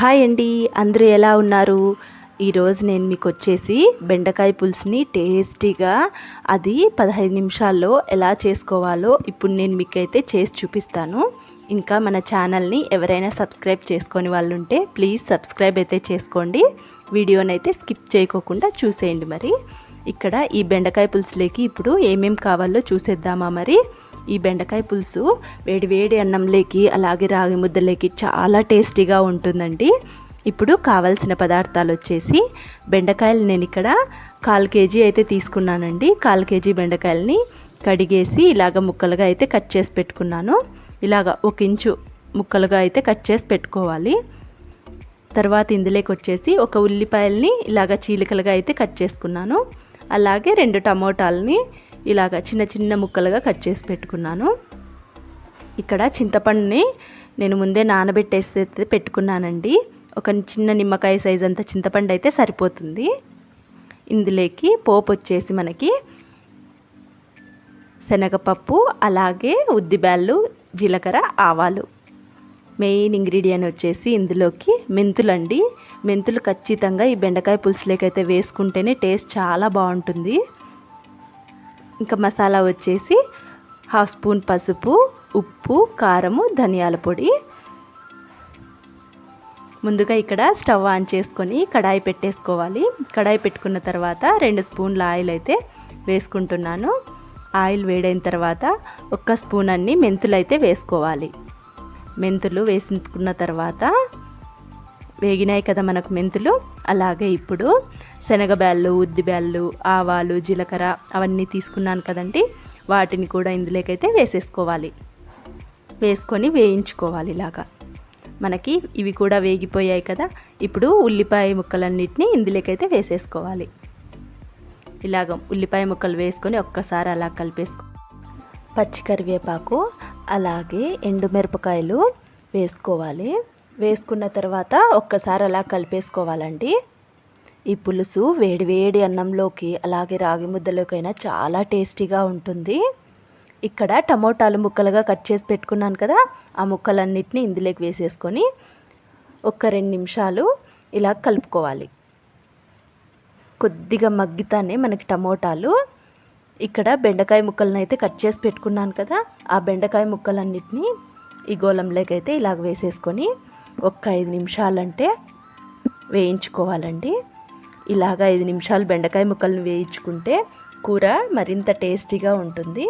Hi అండి అందరూ ఎలా ఉన్నారు? ఈరోజు నేను మీకు వచ్చేసి బెండకాయ పులుసుని టేస్టీగా అది పదహైదు నిమిషాల్లో ఎలా చేసుకోవాలో ఇప్పుడు నేను మీకైతే చేసి చూపిస్తాను. ఇంకా మన ఛానల్ని ఎవరైనా సబ్స్క్రైబ్ చేసుకొని వాళ్ళు ఉంటే ప్లీజ్ సబ్స్క్రైబ్ అయితే చేసుకోండి. వీడియోని అయితే స్కిప్ చేయకోకుండా చూసేయండి మరి. ఇక్కడ ఈ బెండకాయ పులుసులోకి ఇప్పుడు ఏమేం కావాలో చూసేద్దామా మరి? ఈ బెండకాయ పులుసు వేడి వేడి అన్నంలోకి అలాగే రాగి ముద్దలేకి చాలా టేస్టీగా ఉంటుందండి. ఇప్పుడు కావాల్సిన పదార్థాలు వచ్చేసి బెండకాయలు నేను ఇక్కడ కాల్ కేజీ అయితే తీసుకున్నానండి. కాల్ కేజీ బెండకాయలని కడిగేసి ఇలాగ ముక్కలుగా అయితే కట్ చేసి పెట్టుకున్నాను. ఇలాగ ఒక ఇంచు ముక్కలుగా అయితే కట్ చేసి పెట్టుకోవాలి. తర్వాత ఇందులోకి వచ్చేసి ఒక ఉల్లిపాయల్ని ఇలాగ చీలికలుగా అయితే కట్ చేసుకున్నాను. అలాగే రెండు టమోటాలని ఇలాగ చిన్న చిన్న ముక్కలుగా కట్ చేసి పెట్టుకున్నాను. ఇక్కడ చింతపండుని నేను ముందే నానబెట్టేసి పెట్టుకున్నానండి. ఒక చిన్న నిమ్మకాయ సైజ్ అంత చింతపండు అయితే సరిపోతుంది. ఇందులోకి పోపు వచ్చేసి మనకి శనగపప్పు అలాగే ఉద్దిబ్యాళ్ళు జీలకర్ర ఆవాలు. మెయిన్ ఇంగ్రీడియంట్ వచ్చేసి ఇందులోకి మెంతులండి. మెంతులు ఖచ్చితంగా ఈ బెండకాయ పులుసులోకి అయితే వేసుకుంటేనే టేస్ట్ చాలా బాగుంటుంది. ఇంకా మసాలా వచ్చేసి హాఫ్ స్పూన్ పసుపు ఉప్పు కారము ధనియాల పొడి. ముందుగా ఇక్కడ స్టవ్ ఆన్ చేసుకొని కడాయి పెట్టేసుకోవాలి. కడాయి పెట్టుకున్న తర్వాత రెండు స్పూన్ల ఆయిల్ అయితే వేసుకుంటున్నాను. ఆయిల్ వేడైన తర్వాత ఒక్క స్పూన్ అన్ని మెంతులు అయితే వేసుకోవాలి. మెంతులు వేసుకున్న తర్వాత వేగినాయి కదా మనకు మెంతులు. అలాగే ఇప్పుడు శనగబ్యాళ్ళు ఉద్దిబ్యాళ్ళు ఆవాలు జీలకర్ర అవన్నీ తీసుకున్నాను కదండి. వాటిని కూడా ఇందులోకైతే వేసేసుకోవాలి. వేసుకొని వేయించుకోవాలి ఇలాగా. మనకి ఇవి కూడా వేగిపోయాయి కదా. ఇప్పుడు ఉల్లిపాయ ముక్కలన్నిటిని ఇందులోకైతే వేసేసుకోవాలి. ఇలాగ ఉల్లిపాయ ముక్కలు వేసుకొని ఒక్కసారి అలా కలిపేసుకో. పచ్చి కరివేపాకు అలాగే ఎండుమిరపకాయలు వేసుకోవాలి. వేసుకున్న తర్వాత ఒక్కసారి అలా కలిపేసుకోవాలండి. ఈ పులుసు వేడివేడి అన్నంలోకి అలాగే రాగి ముద్దలోకైనా చాలా టేస్టీగా ఉంటుంది. ఇక్కడ టమోటాలు ముక్కలుగా కట్ చేసి పెట్టుకున్నాను కదా ఆ ముక్కలన్నిటిని ఇందులోకి వేసేసుకొని ఒక రెండు నిమిషాలు ఇలా కలుపుకోవాలి. కొద్దిగా మగ్గితానే మనకి టమోటాలు. ఇక్కడ బెండకాయ ముక్కలను అయితే కట్ చేసి పెట్టుకున్నాను కదా ఆ బెండకాయ ముక్కలన్నిటిని ఈ గోళంలోకి అయితే ఇలాగ వేసేసుకొని ఒక్క ఐదు నిమిషాలంటే వేయించుకోవాలండి. ఇలాగ ఐదు నిమిషాలు బెండకాయ ముక్కలను వేయించుకుంటే కూర మరింత టేస్టీగా ఉంటుంది.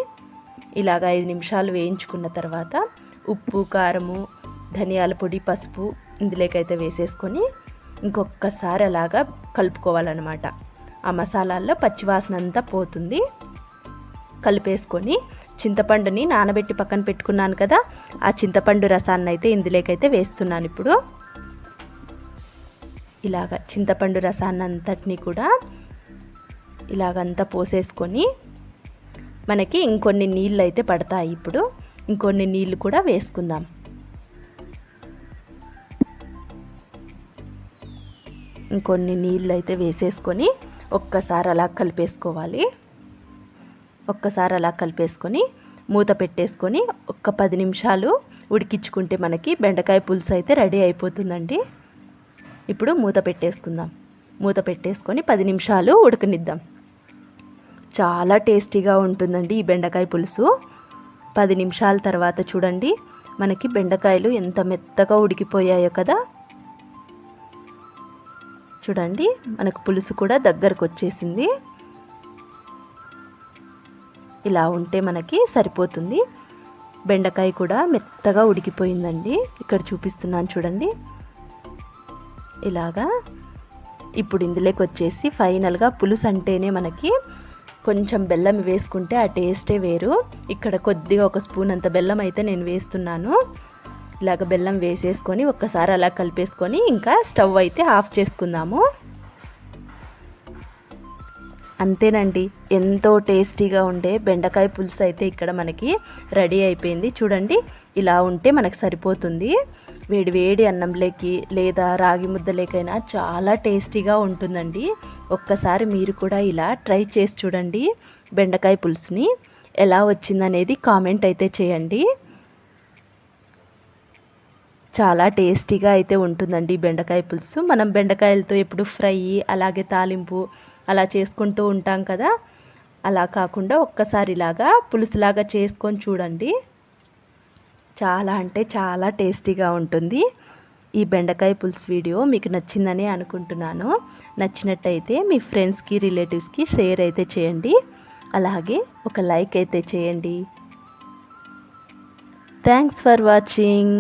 ఇలాగ ఐదు నిమిషాలు వేయించుకున్న తర్వాత ఉప్పు కారము ధనియాల పొడి పసుపు ఇందులోకైతే వేసేసుకొని ఇంకొకసారి అలాగా కలుపుకోవాలన్నమాట. ఆ మసాలాల్లో పచ్చివాసన అంతా పోతుంది. కలిపేసుకొని చింతపండుని నానబెట్టి పక్కన పెట్టుకున్నాను కదా ఆ చింతపండు రసాన్ని అయితే ఇందులోకైతే వేస్తున్నాను ఇప్పుడు. ఇలాగ చింతపండు రసాన్ని అంతటిని కూడా ఇలాగంతా పోసేసుకొని మనకి ఇంకొన్ని నీళ్ళు అయితే పడతాయి ఇప్పుడు. ఇంకొన్ని నీళ్ళు కూడా వేసుకుందాం. ఇంకొన్ని నీళ్ళు అయితే వేసేసుకొని ఒక్కసారి అలా కలిపేసుకోవాలి. ఒక్కసారి అలా కలిపేసుకొని మూత పెట్టేసుకొని ఒక్క పది నిమిషాలు ఉడికించుకుంటే మనకి బెండకాయ పులుసు అయితే రెడీ అయిపోతుందండి. ఇప్పుడు మూత పెట్టేసుకుందాం. మూత పెట్టేసుకొని పది నిమిషాలు ఉడకనిద్దాం. చాలా టేస్టీగా ఉంటుందండి ఈ బెండకాయ పులుసు. పది నిమిషాల తర్వాత చూడండి మనకి బెండకాయలు ఎంత మెత్తగా ఉడికిపోయాయో కదా. చూడండి మనకు పులుసు కూడా దగ్గరకు వచ్చేసింది. ఇలా ఉంటే మనకి సరిపోతుంది. బెండకాయ కూడా మెత్తగా ఉడికిపోయిందండి. ఇక్కడ చూపిస్తున్నాను చూడండి. ఇలాగా ఇప్పుడు ఇందులోకి వచ్చేసి ఫైనల్గా పులుసు అంటేనే మనకి కొంచెం బెల్లం వేసుకుంటే ఆ టేస్టే వేరు. ఇక్కడ కొద్దిగా ఒక స్పూన్ అంత బెల్లం అయితే నేను వేస్తున్నాను. ఇలాగ బెల్లం వేసేసుకొని ఒక్కసారి అలా కలిపేసుకొని ఇంకా స్టవ్ అయితే ఆఫ్ చేసుకుందాము. అంతేనండి ఎంతో టేస్టీగా ఉండే బెండకాయ పులుసు అయితే ఇక్కడ మనకి రెడీ అయిపోయింది. చూడండి ఇలా ఉంటే మనకు సరిపోతుంది. వేడి వేడి అన్నంలోకి లేదా రాగి ముద్దలేకైనా చాలా టేస్టీగా ఉంటుందండి. ఒక్కసారి మీరు కూడా ఇలా ట్రై చేసి చూడండి బెండకాయ పులుసుని ఎలా వచ్చిందనేది కామెంట్ అయితే చేయండి. చాలా టేస్టీగా అయితే ఉంటుందండి బెండకాయ పులుసు. మనం బెండకాయలతో ఎప్పుడు ఫ్రై అలాగే తాలింపు అలా చేసుకుంటూ ఉంటాం కదా. అలా కాకుండా ఒక్కసారి ఇలాగా పులుసులాగా చేసుకొని చూడండి. చాలా అంటే చాలా టేస్టీగా ఉంటుంది. ఈ బెండకాయ పులుసు వీడియో మీకు నచ్చిందని అనుకుంటున్నాను. నచ్చినట్టయితే మీ ఫ్రెండ్స్కి రిలేటివ్స్కి షేర్ అయితే చేయండి. అలాగే ఒక లైక్ అయితే చేయండి. Thanks for watching.